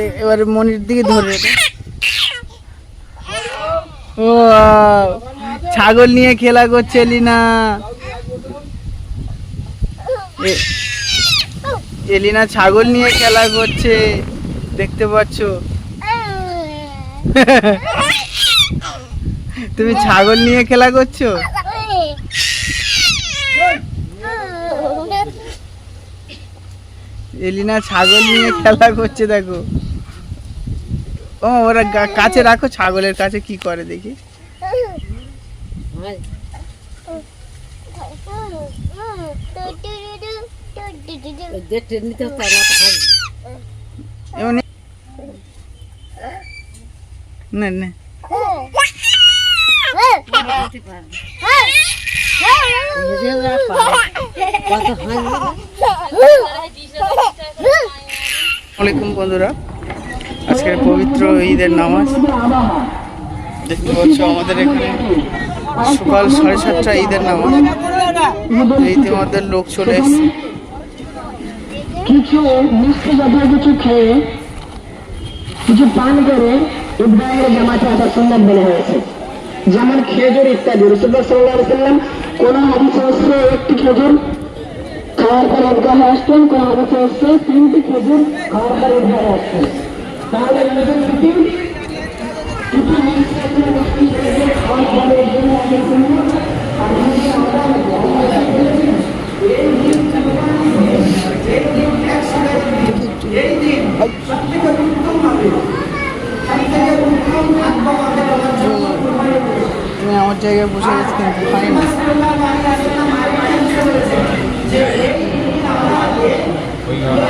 দে- এবারে মনির দিকে ধরে ও, ছাগল নিয়ে খেলা করছে এলিনা। এ- এলিনা ছাগল নিয়ে খেলা করছে, দেখতে পাচ্ছ? তুমি ছাগল নিয়ে খেলা করছ? এলিনা ছাগল নিয়ে খেলা করছে, দেখো। ও ওরা কাছে রাখো ছাগলের কাছে কি করে দেখি। না। না বন্ধুরা। আজকের পবিত্র ঈদের নামাজ। দেখতে পাচ্ছ আমাদের এখানে সকাল সাড়ে সাতটা ঈদের নামাজ। ইতিমধ্যে লোক চলে এসছে। কিছু মিষ্টি জাতীয় কিছু খেয়ে কিছু পান করে ইব্রাহিমের জামাতে আসা সুন্নাত বলে হয়েছে। যেমন খেজুর ইত্যাদি। রসুল্লাহ সাল্লাহ সাল্লাম কোন হাদিসে একটি খেজুর খাওয়ার পর ঈদগাহে আসতেন, কোন হাদিসে তিনটি খেজুর খাওয়ার পর তাহলে তুমি আমার জায়গায় বসে গেছো কিন্তু খাইনি সবার আগে